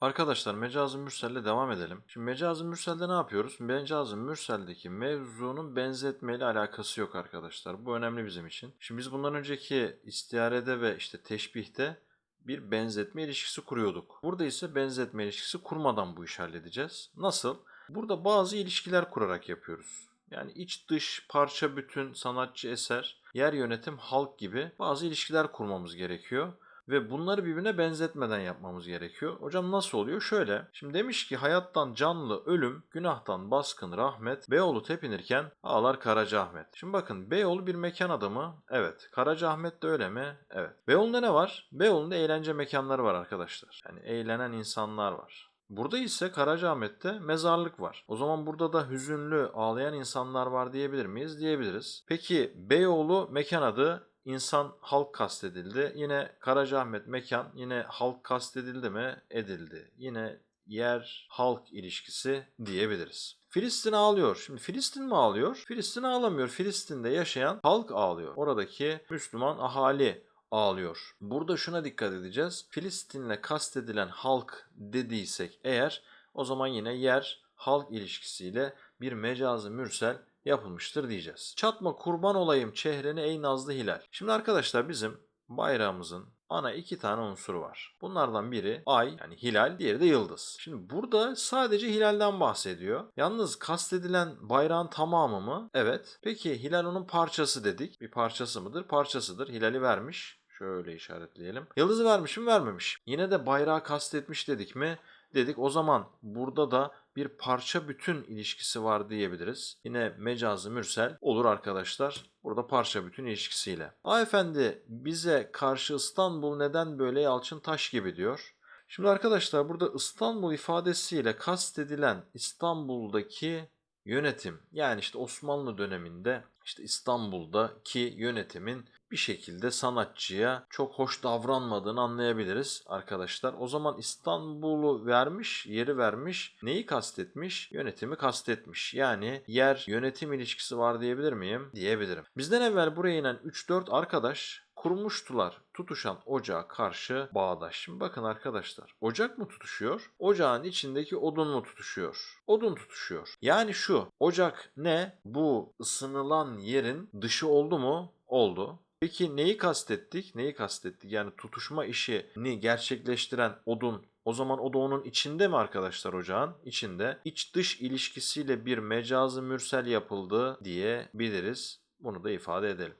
Arkadaşlar mecazı mürselle devam edelim. Şimdi mecazı mürselde ne yapıyoruz? Mecazı mürseldeki mevzunun benzetmeyle alakası yok arkadaşlar. Bu önemli bizim için. Şimdi biz bundan önceki istiyarede ve işte teşbihte bir benzetme ilişkisi kuruyorduk. Burada ise benzetme ilişkisi kurmadan bu işi halledeceğiz. Nasıl? Burada bazı ilişkiler kurarak yapıyoruz. Yani iç dış, parça bütün, sanatçı eser, yer yönetim, halk gibi bazı ilişkiler kurmamız gerekiyor. Ve bunları birbirine benzetmeden yapmamız gerekiyor. Hocam nasıl oluyor? Şöyle. Şimdi demiş ki hayattan canlı ölüm, günahtan baskın rahmet, Beyoğlu tepinirken ağlar Karacaahmet. Şimdi bakın Beyoğlu bir mekan adamı. Evet. Karacaahmet de öyle mi? Evet. Beyoğlu'nda ne var? Beyoğlu'nda eğlence mekanları var arkadaşlar. Yani eğlenen insanlar var. Burada ise Karacaahmet'te mezarlık var. O zaman burada da hüzünlü, ağlayan insanlar var diyebilir miyiz? Diyebiliriz. Peki Beyoğlu mekan adı insan halk kastedildi. Yine Karacaahmet mekan yine halk kastedildi mi? Edildi. Yine yer halk ilişkisi diyebiliriz. Filistin ağlıyor. Şimdi Filistin mi ağlıyor? Filistin ağlamıyor. Filistin'de yaşayan halk ağlıyor. Oradaki Müslüman ahali ağlıyor. Burada şuna dikkat edeceğiz. Filistin'le kastedilen halk dediysek eğer o zaman yine yer halk ilişkisiyle bir mecazı mürsel yapılmıştır diyeceğiz. Çatma kurban olayım çehreni ey nazlı hilal. Şimdi arkadaşlar bizim bayrağımızın ana iki tane unsuru var. Bunlardan biri ay yani hilal, diğeri de yıldız. Şimdi burada sadece hilalden bahsediyor. Yalnız kastedilen bayrağın tamamı mı? Evet. Peki hilal onun parçası dedik. Bir parçası mıdır? Parçasıdır. Hilali vermiş. Şöyle işaretleyelim. Yıldızı vermiş mi? Vermemiş. Yine de bayrağı kastetmiş dedik mi? Dedik. O zaman burada da bir parça bütün ilişkisi var diyebiliriz. Yine mecazı mürsel olur arkadaşlar. Burada parça bütün ilişkisiyle. A efendi bize karşı İstanbul neden böyle yalçın taş gibi diyor. Şimdi arkadaşlar burada İstanbul ifadesiyle kastedilen İstanbul'daki yönetim yani işte Osmanlı döneminde işte İstanbul'daki yönetimin bir şekilde sanatçıya çok hoş davranmadığını anlayabiliriz arkadaşlar. O zaman İstanbul'u vermiş, yeri vermiş. Neyi kastetmiş? Yönetimi kastetmiş. Yani yer yönetim ilişkisi var diyebilir miyim? Diyebilirim. Bizden evvel buraya inen 3-4 arkadaş kurmuştular tutuşan ocağa karşı bağdaş. Şimdi bakın arkadaşlar ocak mı tutuşuyor? Ocağın içindeki odun mu tutuşuyor? Odun tutuşuyor. Yani şu ocak ne? Bu ısınılan yerin dışı oldu mu? Oldu. Peki neyi kastettik? Neyi kastettik? Yani tutuşma işini gerçekleştiren odun o zaman o da onun içinde mi arkadaşlar ocağın? İçinde. İç dış ilişkisiyle bir mecazı mürsel yapıldı diyebiliriz. Bunu da ifade edelim.